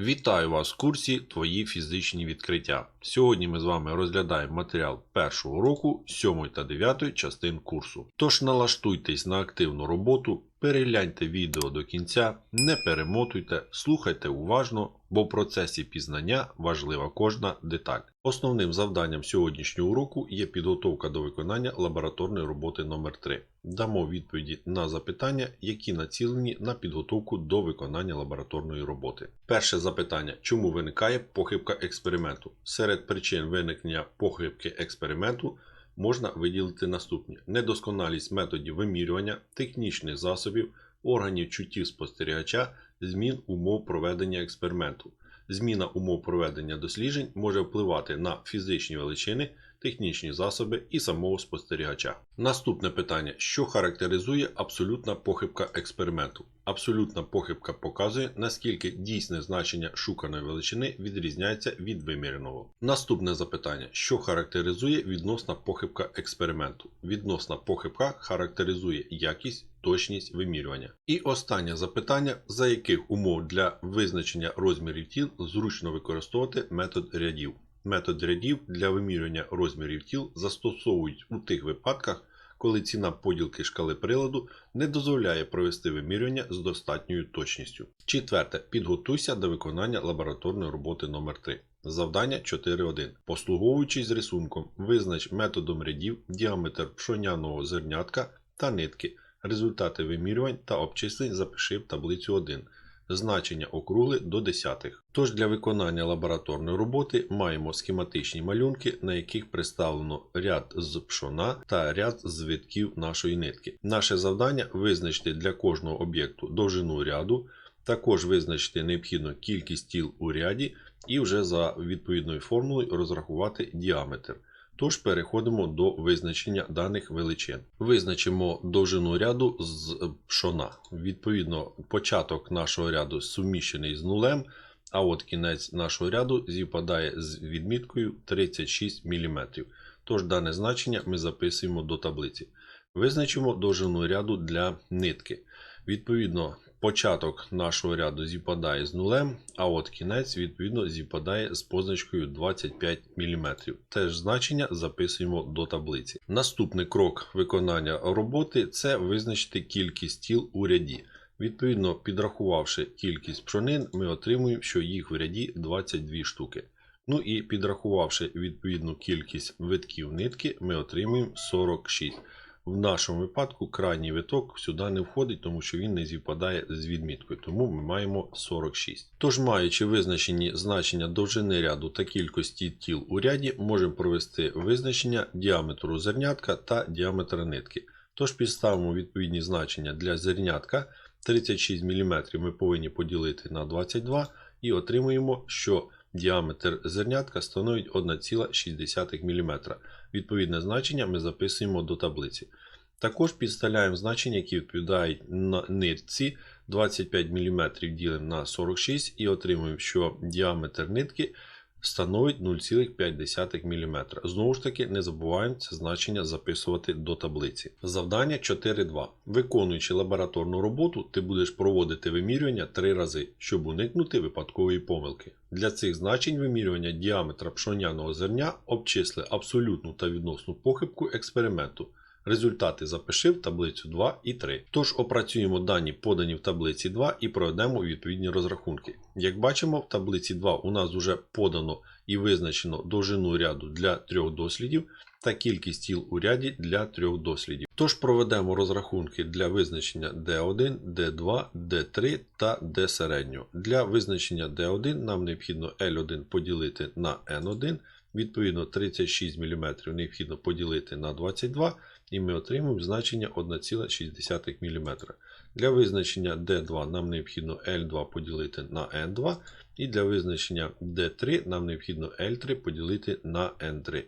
Вітаю вас в курсі Твої фізичні відкриття. Сьогодні ми з вами розглядаємо матеріал першого року, 7 та 9 частин курсу. Тож налаштуйтесь на активну роботу, перегляньте відео до кінця, не перемотуйте, слухайте уважно, бо в процесі пізнання важлива кожна деталь. Основним завданням сьогоднішнього уроку є підготовка до виконання лабораторної роботи номер 3 Дамо відповіді на запитання, які націлені на підготовку до виконання лабораторної роботи. Перше запитання: чому виникає похибка експерименту? Серед причин виникнення похибки експерименту можна виділити наступні: недосконалість методів вимірювання, технічних засобів, органів чуттів спостерігача, змін умов проведення експерименту. Зміна умов проведення досліджень може впливати на фізичні величини, технічні засоби і самого спостерігача. Наступне питання: що характеризує абсолютна похибка експерименту? Абсолютна похибка показує, наскільки дійсне значення шуканої величини відрізняється від виміреного. Наступне запитання: що характеризує відносна похибка експерименту? Відносна похибка характеризує якість, точність вимірювання. І останнє запитання: за яких умов для визначення розмірів тіл зручно використовувати метод рядів? Метод рядів для вимірювання розмірів тіл застосовують у тих випадках, коли ціна поділки шкали приладу не дозволяє провести вимірювання з достатньою точністю. Четверте. Підготуйся до виконання лабораторної роботи номер 3 Завдання 4.1. Послуговуючись рисунком, визнач методом рядів діаметр пшоняного зернятка та нитки. Результати вимірювань та обчислень запиши в таблицю 1 значення округли до десятих. Тож для виконання лабораторної роботи маємо схематичні малюнки, на яких представлено ряд з пшона та ряд з витків нашої нитки. Наше завдання визначити для кожного об'єкту довжину ряду, також визначити необхідну кількість тіл у ряді і вже за відповідною формулою розрахувати діаметр. Тож переходимо до визначення даних величин. Визначимо довжину ряду з пшона. Відповідно, початок нашого ряду суміщений з нулем, а от кінець нашого ряду зіпадає з відміткою 36 мм. Тож дане значення ми записуємо до таблиці. Визначимо довжину ряду для нитки. Відповідно, початок нашого ряду зіпадає з нулем, а от кінець, відповідно, зіпадає з позначкою 25 мм. Теж значення записуємо до таблиці. Наступний крок виконання роботи це визначити кількість тіл у ряді. Відповідно, підрахувавши кількість пшонин, ми отримуємо, що їх в ряді 22 штуки. Ну і підрахувавши відповідну кількість витків нитки, ми отримуємо 46. В нашому випадку крайній виток сюди не входить, тому що він не зівпадає з відміткою, тому ми маємо 46. Тож, маючи визначені значення довжини ряду та кількості тіл у ряді, можемо провести визначення діаметру зернятка та діаметра нитки. Тож підставимо відповідні значення для зернятка 36 мм ми повинні поділити на 22 і отримуємо, що діаметр зернятка становить 1,6 мм. Відповідне значення ми записуємо до таблиці. Також підставляємо значення, які відповідають на нитці 25 мм ділимо на 46 і отримуємо, що діаметр нитки становить 0,5 мм. Знову ж таки, не забуваємо це значення записувати до таблиці. Завдання 4.2. Виконуючи лабораторну роботу, ти будеш проводити вимірювання 3 рази, щоб уникнути випадкової помилки. Для цих значень вимірювання діаметра пшоняного зерня обчисли абсолютну та відносну похибку експерименту. Результати запиши в таблицю 2 і 3. Тож опрацюємо дані, подані в таблиці 2 і проведемо відповідні розрахунки. Як бачимо, в таблиці 2 у нас вже подано і визначено довжину ряду для трьох дослідів та кількість тіл у ряді для трьох дослідів. Тож проведемо розрахунки для визначення D1, D2, D3 та D середнього. Для визначення D1 нам необхідно L1 поділити на N1. Відповідно, 36 мм необхідно поділити на 22 і ми отримуємо значення 1,6 мм. Для визначення D2 нам необхідно L2 поділити на N2, і для визначення D3 нам необхідно L3 поділити на N3.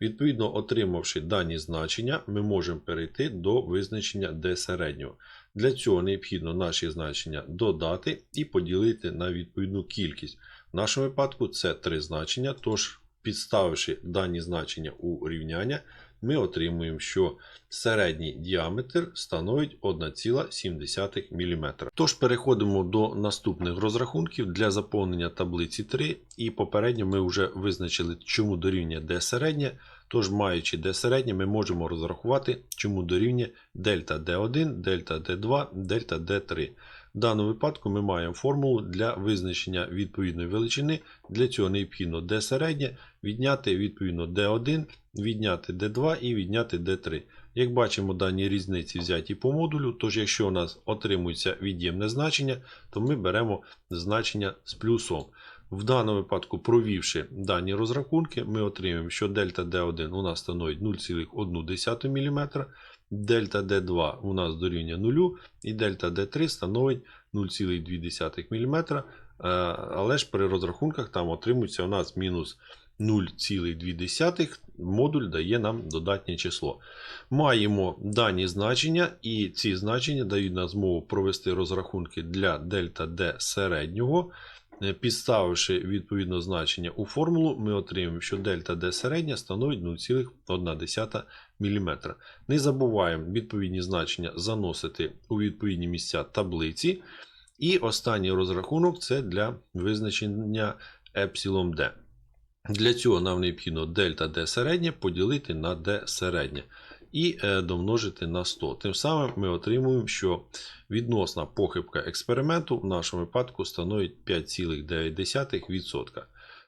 Відповідно, отримавши дані значення, ми можемо перейти до визначення D середнього. Для цього необхідно наші значення додати і поділити на відповідну кількість. В нашому випадку це три значення, тож підставивши дані значення у рівняння, ми отримуємо, що середній діаметр становить 1,7 мм. Тож переходимо до наступних розрахунків для заповнення таблиці 3. І попередньо ми вже визначили, чому дорівнює d середнє. Тож, маючи d середнє, ми можемо розрахувати, чому дорівнює дельта d1, дельта d2, дельта d3. В даному випадку ми маємо формулу для визначення відповідної величини. Для цього необхідно d середнє, відняти відповідно d1, відняти d2 і відняти d3. Як бачимо, дані різниці взяті по модулю, тож якщо у нас отримується від'ємне значення, то ми беремо значення з плюсом. В даному випадку, провівши дані розрахунки, ми отримаємо, що дельта D1 у нас становить 0,1 мм, дельта D2 у нас дорівнює 0 і дельта D3 становить 0,2 мм. Е, Але ж при розрахунках там отримується у нас мінус 0,2 модуль дає нам додатнє число. Маємо дані значення, і ці значення дають нам змогу провести розрахунки для дельта D середнього. Е, Підставивши відповідно значення у формулу, ми отримаємо, що дельта D середня становить 0,1 мм. Не забуваємо відповідні значення заносити у відповідні місця таблиці. І останній розрахунок це для визначення епсилон D. Для цього нам необхідно дельта D середнє поділити на D середнє і е, домножити на 100. Тим самим ми отримуємо, що відносна похибка експерименту в нашому випадку становить 5,9%.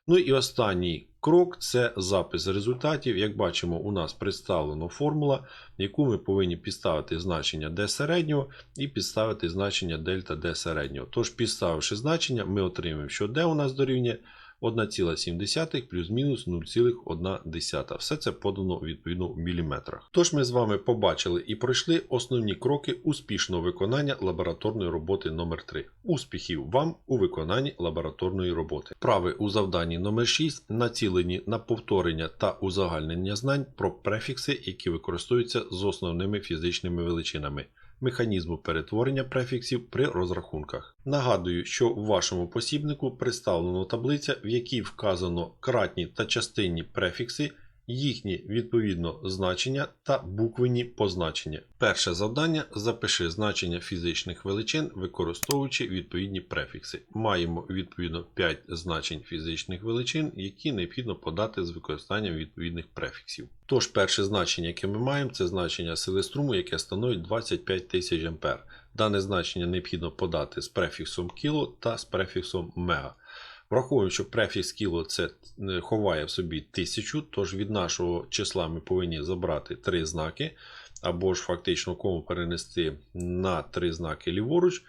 Ну і останній крок це запис результатів. Як бачимо, у нас представлена формула, яку ми повинні підставити значення D середнього і підставити значення дельта D середнього. Тож, підставивши значення, ми отримаємо, що D у нас дорівнює 1,7 плюс-мінус 0,1. Все це подано відповідно в міліметрах. Тож ми з вами побачили і пройшли основні кроки успішного виконання лабораторної роботи номер 3 Успіхів вам у виконанні лабораторної роботи. Прави у завданні номер 6 націлені на повторення та узагальнення знань про префікси, які використовуються з основними фізичними величинами механізму перетворення префіксів при розрахунках. Нагадую, що в вашому посібнику представлено таблиця, в якій вказано кратні та частинні префікси, їхні відповідно значення та буквені позначення. Перше завдання запиши значення фізичних величин, використовуючи відповідні префікси. Маємо відповідно 5 значень фізичних величин, які необхідно подати з використанням відповідних префіксів. Тож, перше значення, яке ми маємо, це значення сили струму, яке становить 25 тисяч А. Дане значення необхідно подати з префіксом кіло та з префіксом мега. Враховуємо, що префікс кіло це е, ховає в собі 1000, тож від нашого числа ми повинні забрати три знаки, або ж фактично кому перенести на три знаки ліворуч,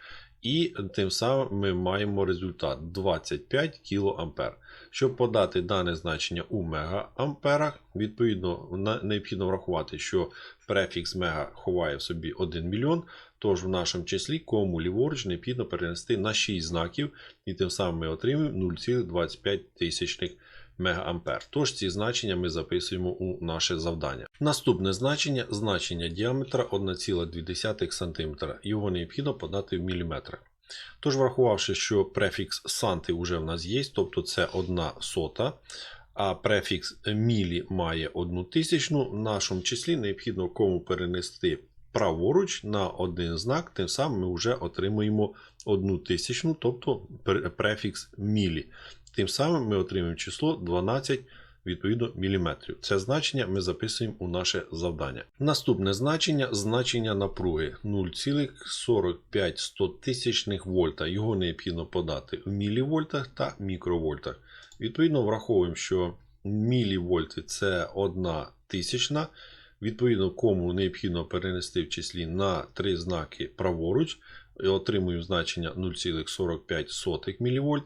і тим самим ми маємо результат 25 кА. Щоб подати дане значення у мегаамперах, відповідно необхідно врахувати, що префікс мега ховає в собі 1 мільйон, тож в нашому числі кому ліворуч необхідно перенести на 6 знаків, і тим самим ми отримуємо 0,25 тисячних мегаампер. Тож ці значення ми записуємо у наше завдання. Наступне значення значення діаметра 1,2 см. Його необхідно подати в міліметрах. Тож, врахувавши, що префікс санти вже в нас є, тобто це 1 сота, а префікс мілі має 1 тисячну, в нашому числі необхідно кому перенести праворуч на один знак, тим самим ми вже отримуємо 1 тисячну, тобто префікс мілі. Тим самим ми отримуємо число 12 відповідно міліметрів. Це значення ми записуємо у наше завдання. Наступне значення значення напруги 0,45 вольта. Його необхідно подати в мілівольтах та мікровольтах. Відповідно, враховуємо, що мілівольти це 1 тисячна. Відповідно, кому необхідно перенести в числі на три знаки праворуч, і отримуємо значення 0,45 мВ.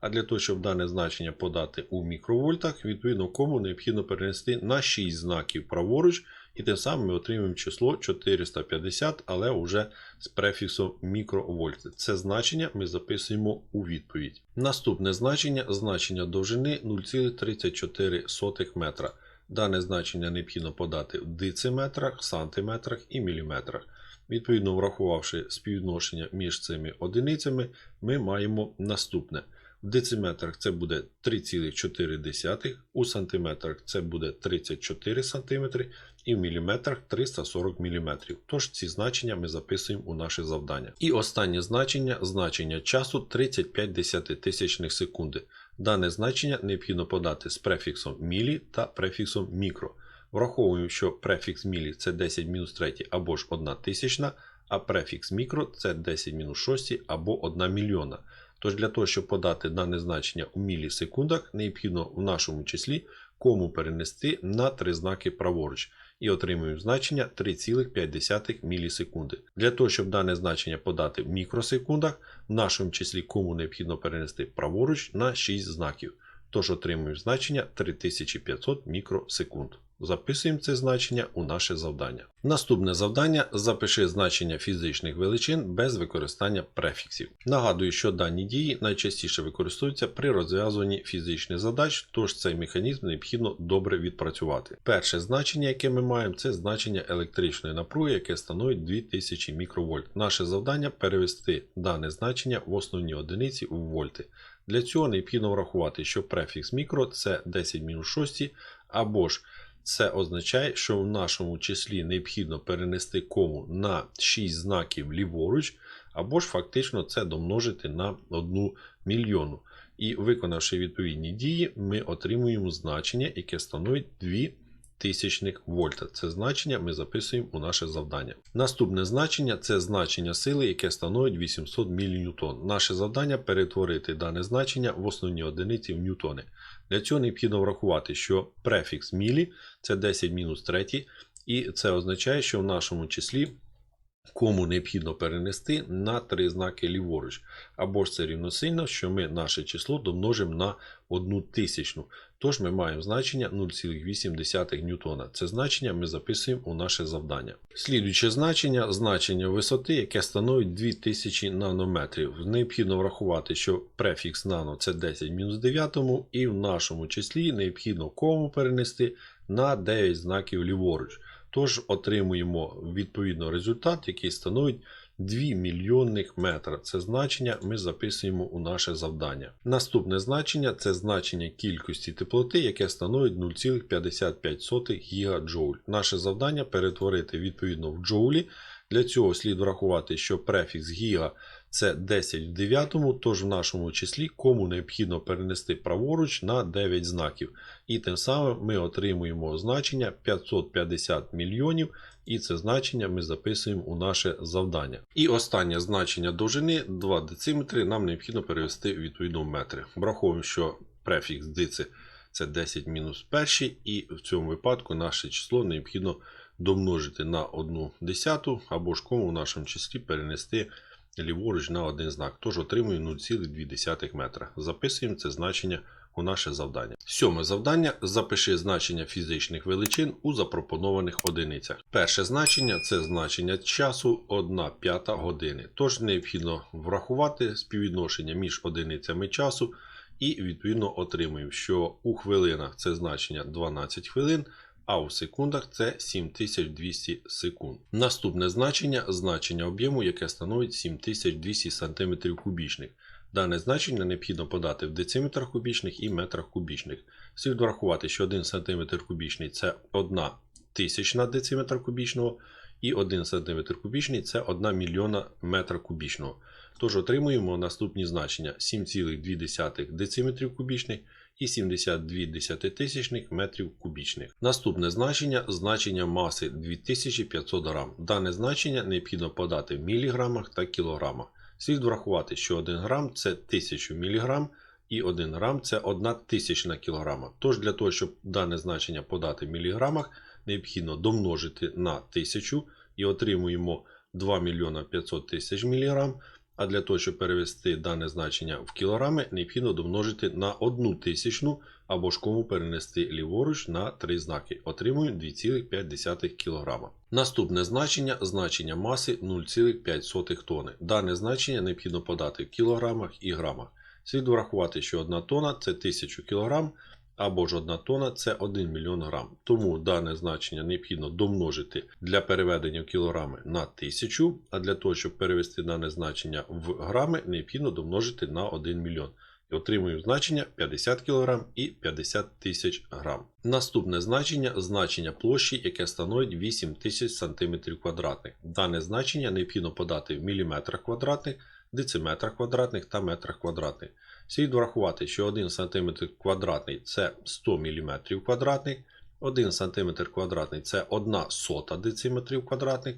А для того, щоб дане значення подати у мікровольтах, відповідно, кому необхідно перенести на 6 знаків праворуч, і тим самим ми отримуємо число 450, але вже з префіксом мікровольт. Це значення ми записуємо у відповідь. Наступне значення значення довжини 0,34 метра. Дане значення необхідно подати в дециметрах, сантиметрах і міліметрах. Відповідно, врахувавши співвідношення між цими одиницями, ми маємо наступне. В дециметрах це буде 3,4, у сантиметрах це буде 34 см і в міліметрах 340 мм. Тож ці значення ми записуємо у наше завдання. І останнє значення значення часу 35 десятитисячних секунди. Дане значення необхідно подати з префіксом мілі та префіксом мікро. Враховуємо, що префікс мілі це 10 мінус 3 або ж 1 тисячна, а префікс мікро це 10 мінус 6 або 1 мільйона. Тож для того, щоб подати дане значення у мілісекундах, необхідно в нашому числі кому перенести на три знаки праворуч і отримуємо значення 3,5 мілісекунди. Для того, щоб дане значення подати в мікросекундах, в нашому числі кому необхідно перенести праворуч на 6 знаків. Тож отримуємо значення 3500 мікросекунд. Записуємо це значення у наше завдання. Наступне завдання запиши значення фізичних величин без використання префіксів. Нагадую, що дані дії найчастіше використовуються при розв'язуванні фізичних задач, тож цей механізм необхідно добре відпрацювати. Перше значення, яке ми маємо, це значення електричної напруги, яке становить 2000 мікровольт. Наше завдання перевести дане значення в основні одиниці у вольти. Для цього необхідно врахувати, що префікс мікро це 10-6 або ж це означає, що в нашому числі необхідно перенести кому на 6 знаків ліворуч, або ж фактично це домножити на 1 мільйону. І виконавши відповідні дії, ми отримуємо значення, яке становить 2 тисячних вольта. Це значення ми записуємо у наше завдання. Наступне значення це значення сили, яке становить 800 міліньютон. Наше завдання перетворити дане значення в основні одиниці в ньютони. Для цього необхідно врахувати, що префікс мілі це 10 мінус 3, і це означає, що в нашому числі кому необхідно перенести на три знаки ліворуч. Або ж це рівносильно, що ми наше число домножимо на 1 тисячну. Тож ми маємо значення 0,8 ньютона. Це значення ми записуємо у наше завдання. Слідуюче значення значення висоти, яке становить 2000 нанометрів. Необхідно врахувати, що префікс нано це 10 мінус 9, і в нашому числі необхідно кому перенести на 9 знаків ліворуч. Тож отримуємо відповідно результат, який становить 2 мільйонних метра. Це значення ми записуємо у наше завдання. Наступне значення це значення кількості теплоти, яке становить 0,55 гігаджоуль. Наше завдання перетворити відповідно в джоулі. Для цього слід врахувати, що префікс гіга це 10 в 9, тож в нашому числі кому необхідно перенести праворуч на 9 знаків. І тим самим ми отримуємо значення 550 мільйонів, і це значення ми записуємо у наше завдання. І останнє значення довжини 2 дециметри нам необхідно перевести відповідно в метри. Враховуємо, що префікс дици це 10 мінус перший, і в цьому випадку наше число необхідно домножити на 1 десяту або ж кому в нашому числі перенести ліворуч на один знак. Тож отримуємо 0,2 метра. Записуємо це значення у наше завдання. Сьоме завдання. Запиши значення фізичних величин у запропонованих одиницях. Перше значення це значення часу 1 п'ята години. Тож необхідно врахувати співвідношення між одиницями часу. І відповідно отримуємо, що у хвилинах це значення 12 хвилин, а у секундах це 7200 секунд. Наступне значення значення об'єму, яке становить 7200 см кубічних. Дане значення необхідно подати в дециметрах кубічних і метрах кубічних. Слід врахувати, що 1 см кубічний це 1 тисячна дециметра кубічного, і 1 см кубічний це 1 мільйона метра кубічного. Тож отримуємо наступні значення 7,2 дециметрів кубічних і 72 десятитисячних метрів кубічних. Наступне значення значення маси 2500 грам. Дане значення необхідно подати в міліграмах та кілограмах. Слід врахувати, що 1 грам це 1000 мг і 1 грам це 1 тисячна кілограма. Тож для того, щоб дане значення подати в міліграмах, необхідно домножити на 1000 і отримуємо 2 мільйона 500 тисяч міліграм. А для того, щоб перевести дане значення в кілограми, необхідно домножити на 1 тисячну або ж кому перенести ліворуч на 3 знаки. Отримуємо 2,5 кг. Наступне значення значення маси 0,5 тонни. Дане значення необхідно подати в кілограмах і грамах. Слід врахувати, що 1 тонна це 1000 кг, або ж 1 тонна це 1 мільйон грам. Тому дане значення необхідно домножити для переведення в кілограми на 1000, а для того, щоб перевести дане значення в грами, необхідно домножити на 1 мільйон. і отримуємо значення 50 кг і 50 тисяч грам. Наступне значення значення площі, яке становить 8000 см квадратних. Дане значення необхідно подати в міліметрах квадратних, дециметрах квадратних та метрах квадратних. Слід врахувати, що 1 см квадратний це 100 мм квадратних, 1 см квадратний це 1 сота дециметрів квадратних,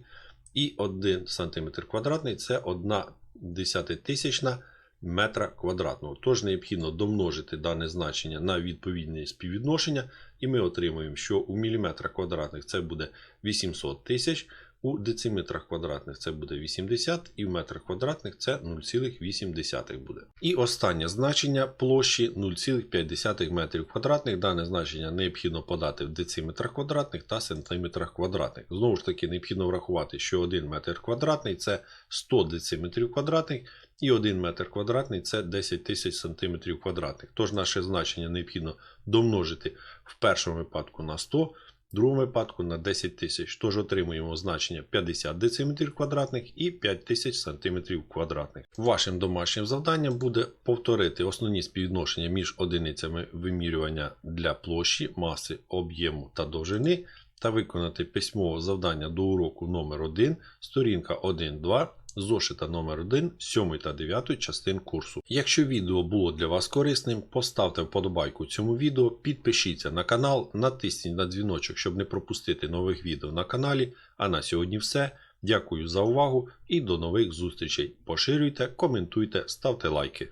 і 1 см квадратний це 1 десятитисячна метра квадратного. Тож необхідно домножити дане значення на відповідне співвідношення, і ми отримуємо, що у міліметрах квадратних це буде 800 тисяч, у дециметрах квадратних це буде 80, і в метрах квадратних це 0,8 буде. І останнє значення площі 0,5 метрів квадратних. Дане значення необхідно подати в дециметрах квадратних та сантиметрах квадратних. Знову ж таки, необхідно врахувати, що 1 метр квадратний це 100 дециметрів квадратних, і 1 метр квадратний це 10 тисяч сантиметрів квадратних. Тож наше значення необхідно домножити в першому випадку на 100, в другому випадку на 10 тисяч. Тож отримуємо значення 50 дециметрів квадратних і 5000 сантиметрів квадратних. Вашим домашнім завданням буде повторити основні співвідношення між одиницями вимірювання для площі, маси, об'єму та довжини та виконати письмове завдання до уроку номер 1 сторінка 1.2 зошита номер 1 7 та 9 частин курсу. Якщо відео було для вас корисним, поставте вподобайку цьому відео, підпишіться на канал, натисніть на дзвіночок, щоб не пропустити нових відео на каналі. А на сьогодні все. Дякую за увагу і до нових зустрічей. Поширюйте, коментуйте, ставте лайки.